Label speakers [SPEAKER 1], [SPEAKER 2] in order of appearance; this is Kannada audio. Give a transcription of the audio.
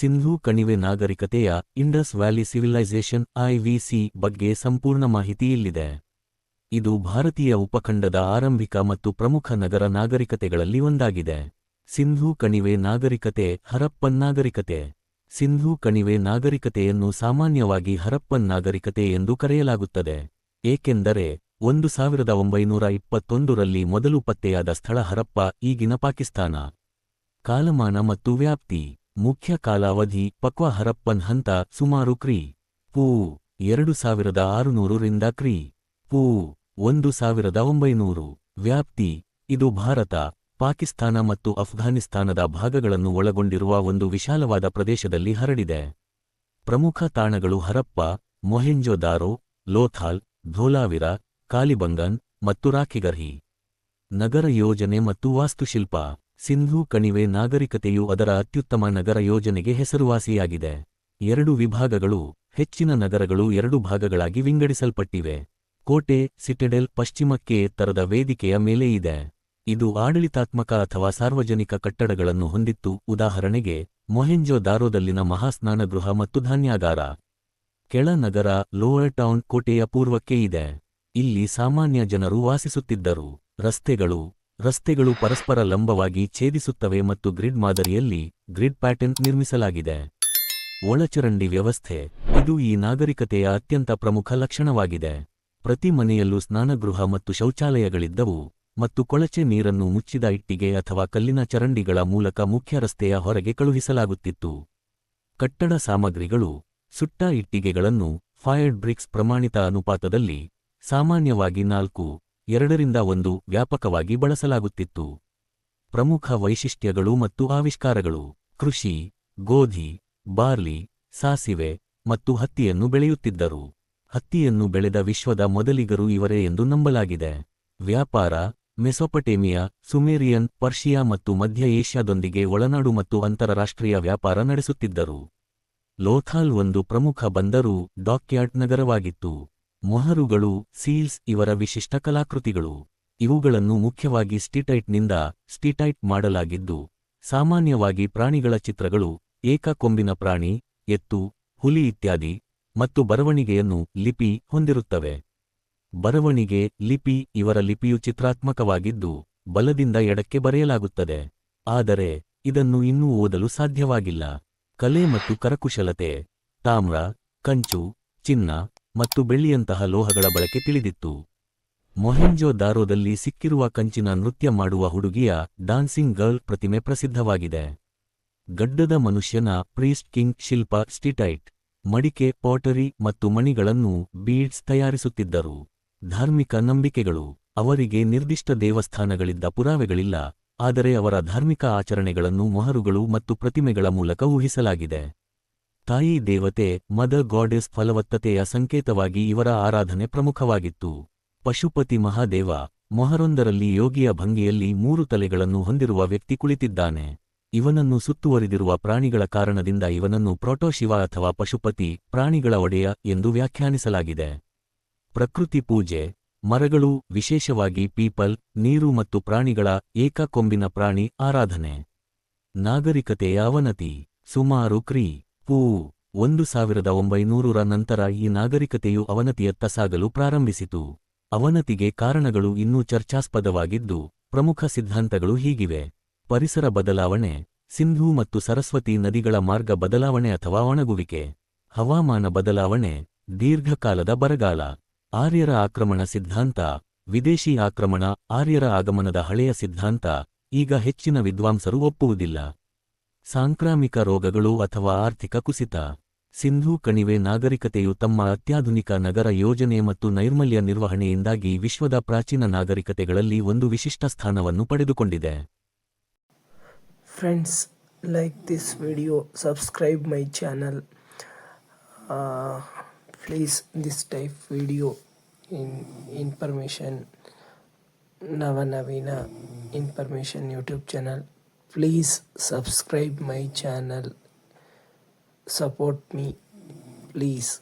[SPEAKER 1] ಸಿಂಧೂ ಕಣಿವೆ ನಾಗರಿಕತೆಯ ಇಂಡಸ್ ವ್ಯಾಲಿ ಸಿವಿಲೈಸೇಷನ್ ಐವಿಸಿ ಬಗ್ಗೆ ಸಂಪೂರ್ಣ ಮಾಹಿತಿ ಇಲ್ಲಿದೆ. ಇದು ಭಾರತೀಯ ಉಪಖಂಡದ ಆರಂಭಿಕ ಮತ್ತು ಪ್ರಮುಖ ನಗರ ನಾಗರಿಕತೆಗಳಲ್ಲಿ ಒಂದಾಗಿದೆ. ಸಿಂಧೂ ಕಣಿವೆ ನಾಗರಿಕತೆ ಹರಪ್ಪನ್ ನಾಗರಿಕತೆ. ಸಿಂಧೂ ಕಣಿವೆ ನಾಗರಿಕತೆಯನ್ನು ಸಾಮಾನ್ಯವಾಗಿ ಹರಪ್ಪನ್ ನಾಗರಿಕತೆ ಎಂದು ಕರೆಯಲಾಗುತ್ತದೆ. ಏಕೆಂದರೆ, ಒಂದು ಸಾವಿರದ ಒಂಬೈನೂರ ಇಪ್ಪತ್ತೊಂದರಲ್ಲಿ ಮೊದಲು ಪತ್ತೆಯಾದ ಸ್ಥಳ ಹರಪ್ಪ, ಈಗಿನ ಪಾಕಿಸ್ತಾನ. ಕಾಲಮಾನ ಮತ್ತು ವ್ಯಾಪ್ತಿ. ಮುಖ್ಯ ಕಾಲಾವಧಿ ಪಕ್ವ ಹರಪ್ಪನ್ ಹಂತ ಸುಮಾರು ಕ್ರಿ. ಪೂ. ಎರಡು ಸಾವಿರದ ಆರುನೂರರಿಂದ ಕ್ರಿ. ಪೂ. ಒಂದು ಸಾವಿರದ ಒಂಬೈನೂರು. ವ್ಯಾಪ್ತಿ. ಇದು ಭಾರತ, ಪಾಕಿಸ್ತಾನ ಮತ್ತು ಅಫ್ಘಾನಿಸ್ತಾನದ ಭಾಗಗಳನ್ನು ಒಳಗೊಂಡಿರುವ ಒಂದು ವಿಶಾಲವಾದ ಪ್ರದೇಶದಲ್ಲಿ ಹರಡಿದೆ. ಪ್ರಮುಖ ತಾಣಗಳು ಹರಪ್ಪ, ಮೊಹೆಂಜೊದಾರೋ, ಲೋಥಾಲ್, ಧೋಲಾವಿರ, ಕಾಲಿಬಂಗನ್ ಮತ್ತು ರಾಖಿಗರ್ಹಿ. ನಗರ ಯೋಜನೆ ಮತ್ತು ವಾಸ್ತುಶಿಲ್ಪ. ಸಿಂಧೂ ಕಣಿವೆ ನಾಗರಿಕತೆಯು ಅದರ ಅತ್ಯುತ್ತಮ ನಗರ ಯೋಜನೆಗೆ ಹೆಸರುವಾಸಿಯಾಗಿದೆ. ಎರಡು ವಿಭಾಗಗಳು, ಹೆಚ್ಚಿನ ನಗರಗಳು ಎರಡು ಭಾಗಗಳಾಗಿ ವಿಂಗಡಿಸಲ್ಪಟ್ಟಿವೆ. ಕೋಟೆ, ಸಿಟೆಡೆಲ್ ಪಶ್ಚಿಮಕ್ಕೆ ಎತ್ತರದ ವೇದಿಕೆಯ ಮೇಲೆ ಇದೆ. ಇದು ಆಡಳಿತಾತ್ಮಕ ಅಥವಾ ಸಾರ್ವಜನಿಕ ಕಟ್ಟಡಗಳನ್ನು ಹೊಂದಿತ್ತು. ಉದಾಹರಣೆಗೆ, ಮೊಹೆಂಜೊ ದಾರೋದಲ್ಲಿನ ಮಹಾಸ್ನಾನಗೃಹ ಮತ್ತು ಧಾನ್ಯಾಗಾರ. ಕೆಳ ನಗರ, ಲೋವರ್ ಟೌನ್ ಕೋಟೆಯ ಪೂರ್ವಕ್ಕೆ ಇದೆ. ಇಲ್ಲಿ ಸಾಮಾನ್ಯ ಜನರು ವಾಸಿಸುತ್ತಿದ್ದರು. ರಸ್ತೆಗಳು ರಸ್ತೆಗಳು ಪರಸ್ಪರ ಲಂಬವಾಗಿ ಛೇದಿಸುತ್ತವೆ ಮತ್ತು ಗ್ರಿಡ್ ಮಾದರಿಯಲ್ಲಿ ಗ್ರಿಡ್ ಪ್ಯಾಟರ್ನ್ ನಿರ್ಮಿಸಲಾಗಿದೆ. ಒಳಚರಂಡಿ ವ್ಯವಸ್ಥೆ, ಇದು ಈ ನಾಗರಿಕತೆಯ ಅತ್ಯಂತ ಪ್ರಮುಖ ಲಕ್ಷಣವಾಗಿದೆ. ಪ್ರತಿ ಮನೆಯಲ್ಲೂ ಸ್ನಾನಗೃಹ ಮತ್ತು ಶೌಚಾಲಯಗಳಿದ್ದವು, ಮತ್ತು ಕೊಳಚೆ ನೀರನ್ನು ಮುಚ್ಚಿದ ಇಟ್ಟಿಗೆ ಅಥವಾ ಕಲ್ಲಿನ ಚರಂಡಿಗಳ ಮೂಲಕ ಮುಖ್ಯ ರಸ್ತೆಯ ಹೊರಗೆ ಕಳುಹಿಸಲಾಗುತ್ತಿತ್ತು. ಕಟ್ಟಡ ಸಾಮಗ್ರಿಗಳು, ಸುಟ್ಟ ಇಟ್ಟಿಗೆಗಳನ್ನು ಫೈರ್ಡ್ ಬ್ರಿಕ್ಸ್ ಪ್ರಮಾಣಿತ ಅನುಪಾತದಲ್ಲಿ, ಸಾಮಾನ್ಯವಾಗಿ ನಾಲ್ಕು ಎರಡರಿಂದ ಒಂದು ವ್ಯಾಪಕವಾಗಿ ಬಳಸಲಾಗುತ್ತಿತ್ತು. ಪ್ರಮುಖ ವೈಶಿಷ್ಟ್ಯಗಳು ಮತ್ತು ಆವಿಷ್ಕಾರಗಳು ಕೃಷಿ, ಗೋಧಿ, ಬಾರ್ಲಿ, ಸಾಸಿವೆ ಮತ್ತು ಹತ್ತಿಯನ್ನು ಬೆಳೆಯುತ್ತಿದ್ದರು. ಹತ್ತಿಯನ್ನು ಬೆಳೆದ ವಿಶ್ವದ ಮೊದಲಿಗರು ಇವರೇ ಎಂದು ನಂಬಲಾಗಿದೆ. ವ್ಯಾಪಾರ, ಮೆಸೊಪಟೇಮಿಯಾ, ಸುಮೇರಿಯನ್, ಪರ್ಷಿಯಾ ಮತ್ತು ಮಧ್ಯ ಏಷ್ಯಾದೊಂದಿಗೆ ಒಳನಾಡು ಮತ್ತು ಅಂತಾರಾಷ್ಟ್ರೀಯ ವ್ಯಾಪಾರ ನಡೆಸುತ್ತಿದ್ದರು. ಲೋಥಾಲ್ ಒಂದು ಪ್ರಮುಖ ಬಂದರು ಡಾಕ್ಯಾರ್ಡ್ ನಗರವಾಗಿತ್ತು. ಮೊಹರುಗಳು, ಸೀಲ್ಸ್ ಇವರ ವಿಶಿಷ್ಟ ಕಲಾಕೃತಿಗಳು. ಇವುಗಳನ್ನು ಮುಖ್ಯವಾಗಿ ಸ್ಟಿಟೈಟ್ನಿಂದ ಸ್ಟಿಟೈಟ್ ಮಾಡಲಾಗಿದ್ದು, ಸಾಮಾನ್ಯವಾಗಿ ಪ್ರಾಣಿಗಳ ಚಿತ್ರಗಳು ಏಕಕೊಂಬಿನ ಪ್ರಾಣಿ, ಎತ್ತು, ಹುಲಿ ಇತ್ಯಾದಿ ಮತ್ತು ಬರವಣಿಗೆಯನ್ನು ಲಿಪಿ ಹೊಂದಿರುತ್ತವೆ. ಬರವಣಿಗೆ, ಲಿಪಿ ಇವರ ಲಿಪಿಯು ಚಿತ್ರಾತ್ಮಕವಾಗಿದ್ದು, ಬಲದಿಂದ ಎಡಕ್ಕೆ ಬರೆಯಲಾಗುತ್ತದೆ. ಆದರೆ, ಇದನ್ನು ಇನ್ನೂ ಓದಲು ಸಾಧ್ಯವಾಗಿಲ್ಲ. ಕಲೆ ಮತ್ತು ಕರಕುಶಲತೆ, ತಾಮ್ರ, ಕಂಚು, ಚಿನ್ನ ಮತ್ತು ಬೆಳ್ಳಿಯಂತಹ ಲೋಹಗಳ ಬಳಕೆ ತಿಳಿದಿತ್ತು. ಮೊಹೆಂಜೋ ದಾರೋದಲ್ಲಿ ಸಿಕ್ಕಿರುವ ಕಂಚಿನ ನೃತ್ಯ ಮಾಡುವ ಹುಡುಗಿಯ ಡಾನ್ಸಿಂಗ್ ಗರ್ಲ್ ಪ್ರತಿಮೆ ಪ್ರಸಿದ್ಧವಾಗಿದೆ. ಗಡ್ಡದ ಮನುಷ್ಯನ ಪ್ರೀಸ್ಟ್ ಕಿಂಗ್ ಶಿಲ್ಪ ಸ್ಟಿಟೈಟ್, ಮಡಿಕೆ, ಪಾಟರಿ ಮತ್ತು ಮಣಿಗಳನ್ನು ಬೀಡ್ಸ್ ತಯಾರಿಸುತ್ತಿದ್ದರು. ಧಾರ್ಮಿಕ ನಂಬಿಕೆಗಳು, ಅವರಿಗೆ ನಿರ್ದಿಷ್ಟ ದೇವಸ್ಥಾನಗಳಿದ್ದ ಪುರಾವೆಗಳಿಲ್ಲ, ಆದರೆ ಅವರ ಧಾರ್ಮಿಕ ಆಚರಣೆಗಳನ್ನು ಮೊಹರುಗಳು ಮತ್ತು ಪ್ರತಿಮೆಗಳ ಮೂಲಕ ಊಹಿಸಲಾಗಿದೆ. ತಾಯಿ ದೇವತೆ, ಮದರ್ ಗಾಡೆಸ್ ಫಲವತ್ತತೆಯ ಸಂಕೇತವಾಗಿ ಇವರ ಆರಾಧನೆ ಪ್ರಮುಖವಾಗಿತ್ತು. ಪಶುಪತಿ ಮಹಾದೇವ, ಮೊಹರೊಂದರಲ್ಲಿ ಯೋಗಿಯ ಭಂಗಿಯಲ್ಲಿ ಮೂರು ತಲೆಗಳನ್ನು ಹೊಂದಿರುವ ವ್ಯಕ್ತಿ ಕುಳಿತಿದ್ದಾನೆ. ಇವನನ್ನು ಸುತ್ತುವರಿದಿರುವ ಪ್ರಾಣಿಗಳ ಕಾರಣದಿಂದ ಇವನನ್ನು ಪ್ರೊಟೋಶಿವ ಅಥವಾ ಪಶುಪತಿ, ಪ್ರಾಣಿಗಳ ಒಡೆಯ ಎಂದು ವ್ಯಾಖ್ಯಾನಿಸಲಾಗಿದೆ. ಪ್ರಕೃತಿ ಪೂಜೆ, ಮರಗಳು, ವಿಶೇಷವಾಗಿ ಪೀಪಲ್, ನೀರು ಮತ್ತು ಪ್ರಾಣಿಗಳ ಏಕಕೊಂಬಿನ ಪ್ರಾಣಿ ಆರಾಧನೆ. ನಾಗರಿಕತೆಯ ಅವನತಿ, ಸುಮಾರು ಕ್ರಿ. ಪೂ ಒಂದು ಸಾವಿರದ ಒಂಬೈನೂರರ ನಂತರ ಈ ನಾಗರಿಕತೆಯು ಅವನತಿಯತ್ತ ಸಾಗಲು ಪ್ರಾರಂಭಿಸಿತು. ಅವನತಿಗೆ ಕಾರಣಗಳು ಇನ್ನೂ ಚರ್ಚಾಸ್ಪದವಾಗಿದ್ದು, ಪ್ರಮುಖ ಸಿದ್ಧಾಂತಗಳು ಹೀಗಿವೆ. ಪರಿಸರ ಬದಲಾವಣೆ, ಸಿಂಧೂ ಮತ್ತು ಸರಸ್ವತಿ ನದಿಗಳ ಮಾರ್ಗ ಬದಲಾವಣೆ ಅಥವಾ ಒಣಗುವಿಕೆ, ಹವಾಮಾನ ಬದಲಾವಣೆ, ದೀರ್ಘಕಾಲದ ಬರಗಾಲ, ಆರ್ಯರ ಆಕ್ರಮಣ ಸಿದ್ಧಾಂತ, ವಿದೇಶಿ ಆಕ್ರಮಣ, ಆರ್ಯರ ಆಗಮನದ ಹಳೆಯ ಸಿದ್ಧಾಂತ, ಈಗ ಹೆಚ್ಚಿನ ವಿದ್ವಾಂಸರು ಒಪ್ಪುವುದಿಲ್ಲ. ಸಾಂಕ್ರಾಮಿಕ ರೋಗಗಳು ಅಥವಾ ಆರ್ಥಿಕ ಕುಸಿತ. ಸಿಂಧೂ ಕಣಿವೆ ನಾಗರಿಕತೆಯು ತಮ್ಮ ಅತ್ಯಾಧುನಿಕ ನಗರ ಯೋಜನೆ ಮತ್ತು ನೈರ್ಮಲ್ಯ ನಿರ್ವಹಣೆಯಿಂದಾಗಿ ವಿಶ್ವದ ಪ್ರಾಚೀನ ನಾಗರಿಕತೆಗಳಲ್ಲಿ ಒಂದು ವಿಶಿಷ್ಟ ಸ್ಥಾನವನ್ನು ಪಡೆದುಕೊಂಡಿದೆ.
[SPEAKER 2] Friends like this video subscribe my channel please this type video in information ನವನವೀನ information YouTube channel please subscribe my channel. Support me please